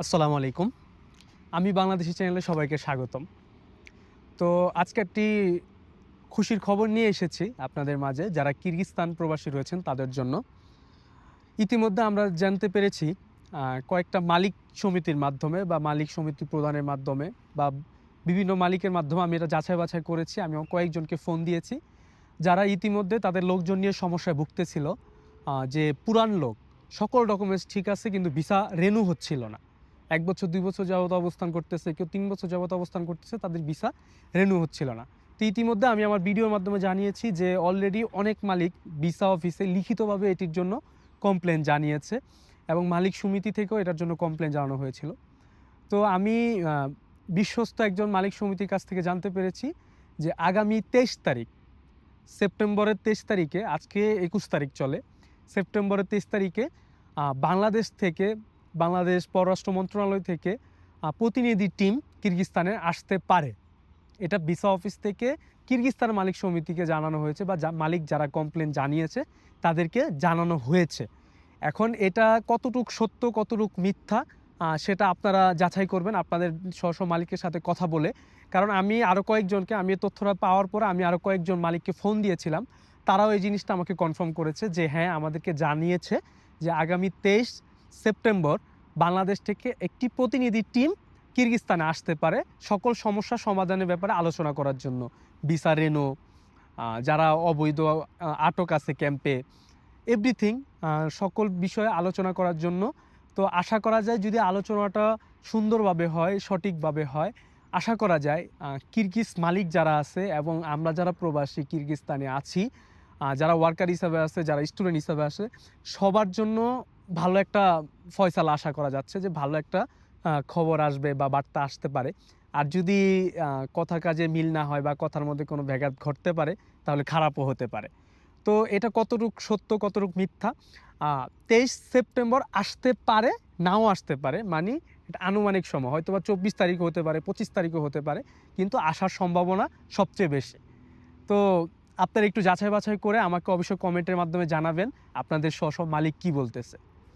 আসসালামু আলাইকুম। আমি বাংলাদেশি চ্যানেলে সবাইকে স্বাগতম। তো আজকে একটি খুশির খবর নিয়ে এসেছি আপনাদের মাঝে। যারা কিরগিস্তান প্রবাসী রয়েছেন তাদের জন্য। ইতিমধ্যে আমরা জানতে পেরেছি কয়েকটা মালিক সমিতির মাধ্যমে বা মালিক সমিতি প্রদানের মাধ্যমে বা বিভিন্ন মালিকের মাধ্যমে আমি এটা যাচাই বাছাই করেছি। আমি কয়েকজনকে ফোন দিয়েছি, যারা ইতিমধ্যে তাদের লোকজন নিয়ে সমস্যায় ভুগতেছিল যে পুরান লোক, সকল ডকুমেন্টস ঠিক আছে, কিন্তু ভিসা রেনু হচ্ছিল না। এক বছর, দুই বছর যাবত অবস্থান করতেছে, কেউ তিন বছর যাবত অবস্থান করতেছে, তাদের ভিসা রেনু হচ্ছিল না। তো ইতিমধ্যে আমি আমার ভিডিওর মাধ্যমে জানিয়েছি যে অলরেডি অনেক মালিক ভিসা অফিসে লিখিতভাবে এটির জন্য কমপ্লেন জানিয়েছে এবং মালিক সমিতি থেকেও এটার জন্য কমপ্লেন জানানো হয়েছিল। তো আমি বিশ্বস্ত একজন মালিক সমিতির কাছ থেকে জানতে পেরেছি যে আগামী তেইশ তারিখ, সেপ্টেম্বরের তেইশ তারিখে, আজকে একুশ তারিখ চলে, সেপ্টেম্বরের তেইশ তারিখে বাংলাদেশ থেকে বাংলাদেশ পররাষ্ট্র মন্ত্রণালয় থেকে প্রতিনিধি টিম কিরগিস্তানে আসতে পারে। এটা ভিসা অফিস থেকে কিরগিস্তান মালিক সমিতিকে জানানো হয়েছে বা মালিক যারা কমপ্লেন জানিয়েছে, তাদেরকে জানানো হয়েছে। এখন এটা কতটুক সত্য, কতটুক মিথ্যা সেটা আপনারা যাচাই করবেন, আপনাদের স্ব মালিকের সাথে কথা বলে। কারণ আমি আরও কয়েকজনকে, আমি তথ্যটা পাওয়ার পরে আমি আরও কয়েকজন মালিককে ফোন দিয়েছিলাম। তারাও এই জিনিসটা আমাকে কনফার্ম করেছে যে হ্যাঁ আমাদেরকে জানিয়েছে যে, আগামী তেইশ সেপ্টেম্বর বাংলাদেশ থেকে একটি প্রতিনিধি টিম কিরগিস্তানে আসতে পারে সকল সমস্যা সমাধানের ব্যাপারে আলোচনা করার জন্য। ভিসা রেনো যারা অবৈধ আটক আছে ক্যাম্পে, এভরিথিং সকল বিষয়ে আলোচনা করার জন্য। তো আশা করা যায় যদি আলোচনাটা সুন্দরভাবে হয়, সঠিকভাবে হয়, আশা করা যায় কিরগিজ মালিক যারা আছে এবং আমরা যারা প্রবাসী কিরগিস্তানে আছি যারা ওয়ার্কার হিসাবে আছে, যারা স্টুডেন্ট হিসাবে আছে, সবার জন্য ভালো একটা ফয়সালা আশা করা যাচ্ছে যে ভালো একটা খবর আসবে বা বার্তা আসতে পারে। আর যদি আহ, কথা কাজে মিল না হয় বা কথার মধ্যে কোনো ব্যাঘাত ঘটতে পারে তাহলে খারাপও হতে পারে। তো এটা কতটুক সত্য কতটুক মিথ্যা? তেইশ সেপ্টেম্বর আসতে পারে নাও আসতে পারে মানে এটা আনুমানিক সময়। হয়তো বা চব্বিশ তারিখও হতে পারে পঁচিশ তারিখও হতে পারে কিন্তু আসার সম্ভাবনা সবচেয়ে বেশি। তো আপনারা একটু যাচাই বাছাই করে আমাকে অবশ্যই কমেন্টের মাধ্যমে জানাবেন আপনাদের স্ব মালিক কি বলতেছে।